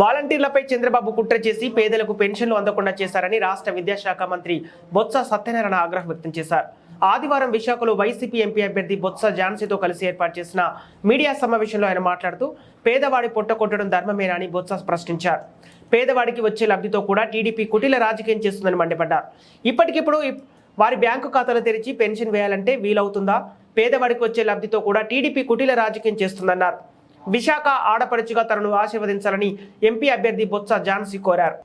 వాలంటీర్లపై చంద్రబాబు కుట్ర చేసి పేదలకు పెన్షన్లు అందకుండా చేశారని రాష్ట్ర విద్యాశాఖ మంత్రి బొత్స సత్యనారాయణ ఆగ్రహం వ్యక్తం చేశారు. ఆదివారం విశాఖలో వైసీపీ ఎంపీ అభ్యర్థి బొత్స ఝాన్సీతో కలిసి ఏర్పాటు చేసిన మీడియా సమావేశంలో ఆయన మాట్లాడుతూ పేదవాడి పొట్ట కొట్టడం ధర్మమేనా అని బొత్స ప్రశ్నించారు. పేదవాడికి వచ్చే లబ్ధితో కూడా టీడీపీ కుటిల రాజకీయం చేస్తుందని మండిపడ్డారు. ఇప్పటికిప్పుడు వారి బ్యాంకు ఖాతాలు తెరిచి పెన్షన్ వేయాలంటే వీలవుతుందా? పేదవాడికి వచ్చే లబ్ధితో కూడా టీడీపీ కుటిల రాజకీయం చేస్తుందన్నారు. విశాఖ ఆడపడుచుగా తనను ఆశీర్వదించాలని ఎంపీ అభ్యర్థి బొత్స ఝాన్సీ కోరారు.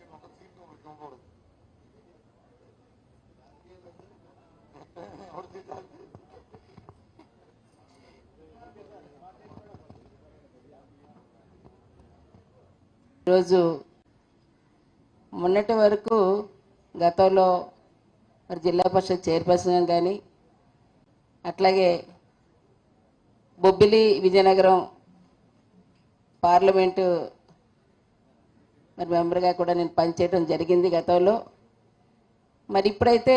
ఈరోజు మొన్నటి వరకు గతంలో మరి జిల్లా పరిషత్ చైర్పర్సన్ కానీ అట్లాగే బొబ్బిలి విజయనగరం పార్లమెంటు మరి మెంబర్గా కూడా నేను పనిచేయడం జరిగింది గతంలో. మరి ఇప్పుడైతే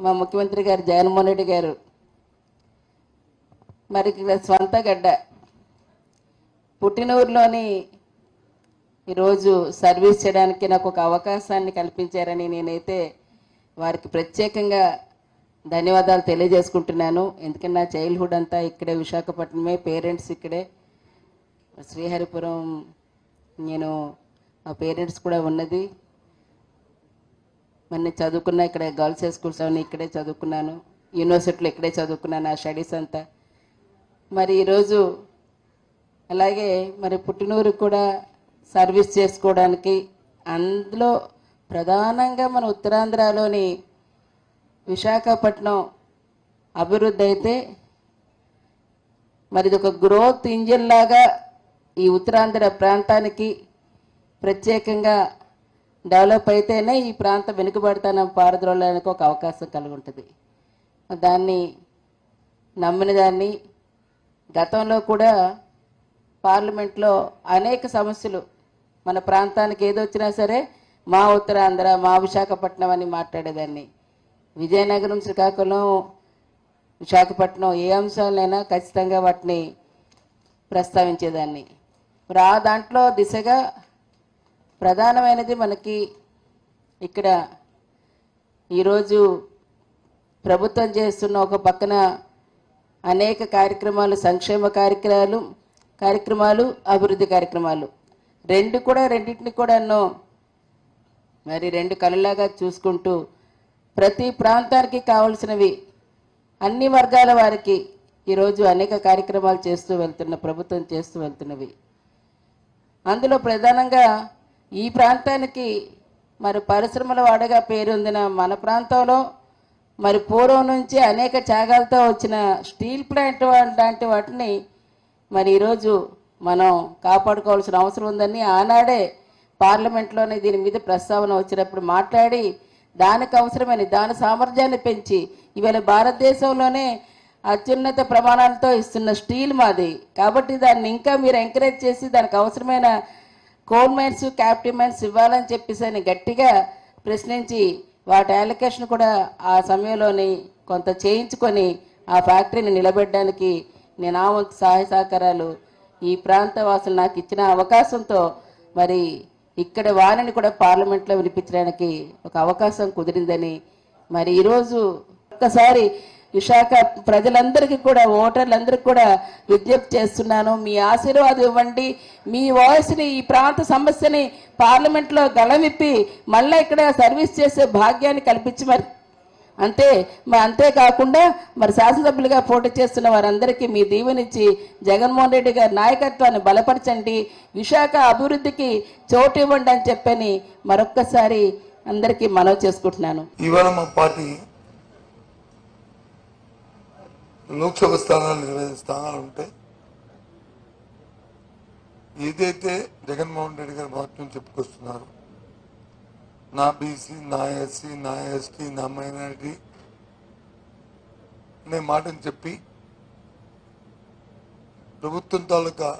మా ముఖ్యమంత్రి గారు జగన్మోహన్ రెడ్డి గారు మరి ఇక్కడ స్వంత గడ్డ పుట్టినూరులోని ఈరోజు సర్వీస్ చేయడానికి నాకు ఒక అవకాశాన్ని కల్పించారని నేనైతే వారికి ప్రత్యేకంగా ధన్యవాదాలు తెలియజేసుకుంటున్నాను. ఎందుకంటే నా చైల్డ్హుడ్ అంతా ఇక్కడే విశాఖపట్నమే పేరెంట్స్ ఇక్కడే. శ్రీహరిపురం నేను మా పేరెంట్స్ కూడా ఉన్నది. మరి చదువుకున్నా చదువుకున్న ఇక్కడ గర్ల్స్ హై స్కూల్స్ అవన్నీ ఇక్కడే చదువుకున్నాను. యూనివర్సిటీలో ఇక్కడే చదువుకున్నాను నా స్టడీస్ అంతా. మరి ఈరోజు అలాగే మరి పుట్టినూరు కూడా సర్వీస్ చేసుకోవడానికి అందులో ప్రధానంగా మన ఉత్తరాంధ్రలోని విశాఖపట్నం అభివృద్ధి అయితే మరి ఇది ఒక గ్రోత్ ఇంజిన్ లాగా ఈ ఉత్తరాంధ్ర ప్రాంతానికి ప్రత్యేకంగా డెవలప్ అయితేనే ఈ ప్రాంతం వెనుకబడతానం పారద్రోలడానికి ఒక అవకాశం కలిగి ఉంటుంది దాన్ని నమ్మిన దాన్ని గతంలో కూడా పార్లమెంట్లో అనేక సమస్యలు మన ప్రాంతానికి ఏదొచ్చినా సరే మా ఉత్తరాంధ్ర మా విశాఖపట్నం అని మాట్లాడేదాన్ని. విజయనగరం శ్రీకాకుళం విశాఖపట్నం ఏ అంశాలైనా ఖచ్చితంగా వాటిని ప్రస్తావించేదాన్ని. మరి ఆ దాంట్లో దిశగా ప్రధానమైనది మనకి ఇక్కడ ఈరోజు ప్రభుత్వం చేస్తున్న ఒక పక్కన అనేక కార్యక్రమాలు సంక్షేమ కార్యక్రమాలు కార్యక్రమాలు అభివృద్ధి కార్యక్రమాలు. రెండు కూడా రెండింటిని కూడా ఎన్నో మరి రెండు కళలాగా చూసుకుంటూ ప్రతి ప్రాంతానికి కావలసినవి అన్ని వర్గాల వారికి ఈరోజు అనేక కార్యక్రమాలు చేస్తూ వెళ్తున్న ప్రభుత్వం చేస్తూ వెళ్తున్నవి. అందులో ప్రధానంగా ఈ ప్రాంతానికి మరి పరిశ్రమల వాడగా పేరొందిన మన ప్రాంతంలో మరి పూర్వం నుంచి అనేక త్యాగాలతో వచ్చిన స్టీల్ ప్లాంట్ లాంటి వాటిని మరి ఈరోజు మనం కాపాడుకోవాల్సిన అవసరం ఉందని ఆనాడే పార్లమెంట్లోనే దీని మీద ప్రస్తావన వచ్చినప్పుడు మాట్లాడి దానికి అవసరమైన దాని సామర్థ్యాన్ని పెంచి ఇవాళ భారతదేశంలోనే అత్యున్నత ప్రమాణాలతో ఇస్తున్న స్టీల్ మాది. కాబట్టి దాన్ని ఇంకా మీరు ఎంకరేజ్ చేసి దానికి అవసరమైన కోల్ మైన్స్ క్యాప్టివ్ మైన్స్ ఇవ్వాలని చెప్పేసి అని గట్టిగా ప్రశ్నించి వాటి అలొకేషన్ కూడా ఆ సమయంలోని కొంత చేయించుకొని ఆ ఫ్యాక్టరీని నిలబెట్టడానికి నేను ఆ వంతు సహాయ సహకారాలు ఈ ప్రాంత వాసులు నాకు ఇచ్చిన అవకాశంతో మరి ఇక్కడ వారిని కూడా పార్లమెంట్లో వినిపించడానికి ఒక అవకాశం కుదిరిందని మరి ఈరోజు ఒక్కసారి విశాఖ ప్రజలందరికీ కూడా ఓటర్లందరికీ కూడా విజ్ఞప్తి చేస్తున్నాను. మీ ఆశీర్వాదం ఇవ్వండి. మీ వాయిస్ని ఈ ప్రాంత సమస్యని పార్లమెంట్లో గళమిప్పి మళ్ళీ ఇక్కడ సర్వీస్ చేసే భాగ్యాన్ని కల్పించి మరి. అంతే మరి అంతేకాకుండా మరి శాసనసభ్యులుగా పోటీ చేస్తున్న వారందరికీ మీ దీవెనిచ్చి జగన్మోహన్ రెడ్డి గారి నాయకత్వాన్ని బలపరచండి. విశాఖ అభివృద్ధికి చోటు ఇవ్వండి అని చెప్పని మరొక్కసారి అందరికీ మనవి చేసుకుంటున్నాను. ఇవాళ మా పార్టీ లోక్సభ స్థానాలు ఇరవై స్థానాలు ఉంటాయి ఏదైతే జగన్మోహన్ రెడ్డి గారు వాక్యం చెప్పుకొస్తున్నారు నా బీసీ నా ఎస్సీ నా ఎస్టీ నా మైనారిటీ అనే మాటను చెప్పి ప్రభుత్వం తాలూకా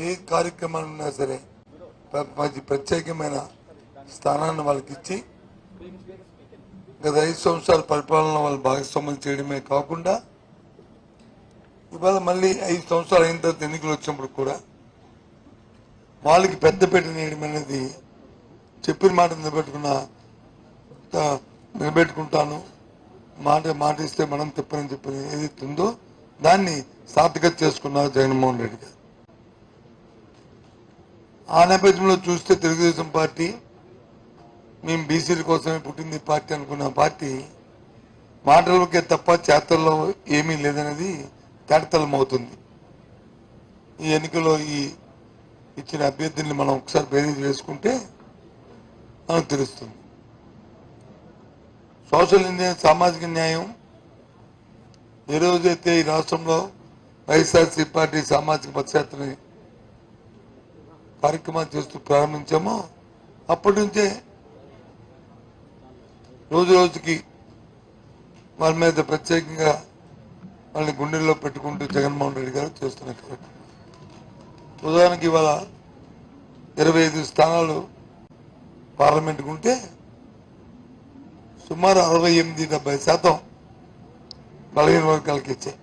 ఏ కార్యక్రమాలు ఉన్నా సరే ప్రత్యేకమైన స్థానాన్ని వాళ్ళకి ఇచ్చి గత ఐదు సంవత్సరాల పరిపాలన వాళ్ళు భాగస్వామ్యం చేయడమే కాకుండా ఇవాళ మళ్ళీ ఐదు సంవత్సరాలు అయిన తర్వాత ఎన్నికలు వచ్చినప్పుడు కూడా వాళ్ళకి పెద్దపీట నేయడం అనేది చెప్పిన మాట నిలబెట్టుకున్న నిలబెట్టుకుంటాను. మాట మాట ఇస్తే మనం తిప్పని చెప్పి ఏదైతే ఉందో దాన్ని సార్థకత చేసుకున్నారు జగన్మోహన్ రెడ్డి గారు. ఆ నేపథ్యంలో చూస్తే తెలుగుదేశం పార్టీ మేము బీసీల కోసమే పుట్టింది పార్టీ అనుకున్న పార్టీ మాటలకే తప్ప చేతల్లో ఏమీ లేదనేది తేటతలం అవుతుంది ఈ ఎన్నికల్లో ఈ ఇచ్చిన అభ్యర్థుల్ని మనం ఒకసారి బేరీజ్ వేసుకుంటే మనకు తెలుస్తుంది. సోషల్ ఇండియా సామాజిక న్యాయం. ఏ రోజైతే ఈ రాష్ట్రంలో వైఎస్ఆర్సీ పార్టీ సామాజిక పదయాత్రని కార్యక్రమాలు చేస్తూ ప్రారంభించామో అప్పటి నుంచే రోజు రోజుకి వాళ్ళ మీద ప్రత్యేకంగా వాళ్ళని గుండెల్లో పెట్టుకుంటూ జగన్మోహన్ రెడ్డి గారు చేస్తున్న కార్యక్రమం. ఉదాహరణకి ఇవాళ ఇరవై ఐదు స్థానాలు పార్లమెంట్కి ఉంటే సుమారు అరవై ఎనిమిది డెబ్బై శాతం బలహీన వర్గాలకి ఇచ్చాయి.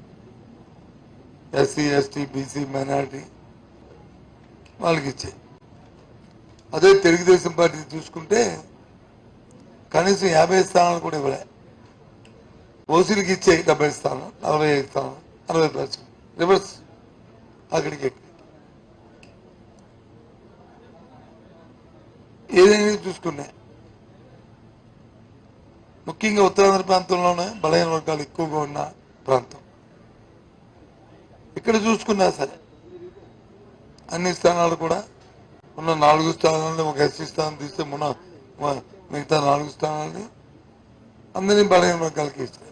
ఎస్సీ ఎస్టీ బీసీ మైనారిటీ వాళ్ళకి ఇచ్చాయి. అదే తెలుగుదేశం పార్టీ చూసుకుంటే కనీసం యాభై స్థానాలు కూడా ఇవ్వలే. ఓసీలకి ఇచ్చే డెబ్బై స్థానం నలభై ఐదు స్థానం అరవై పర్సెంట్ రివర్స్. అక్కడికి ఏదైనా చూసుకున్నా ముఖ్యంగా ఉత్తరాంధ్ర ప్రాంతంలోనే బలహీన వర్గాలు ఎక్కువగా ఉన్న ప్రాంతం. ఇక్కడ చూసుకున్నా సరే అన్ని స్థానాలు కూడా ఉన్న నాలుగు స్థానాలను ఒక ఎస్సీ స్థానం తీస్తే మొన్న మిగతా నాలుగు స్థానాలని అందరినీ బలహీన వర్గాలకి ఇస్తారు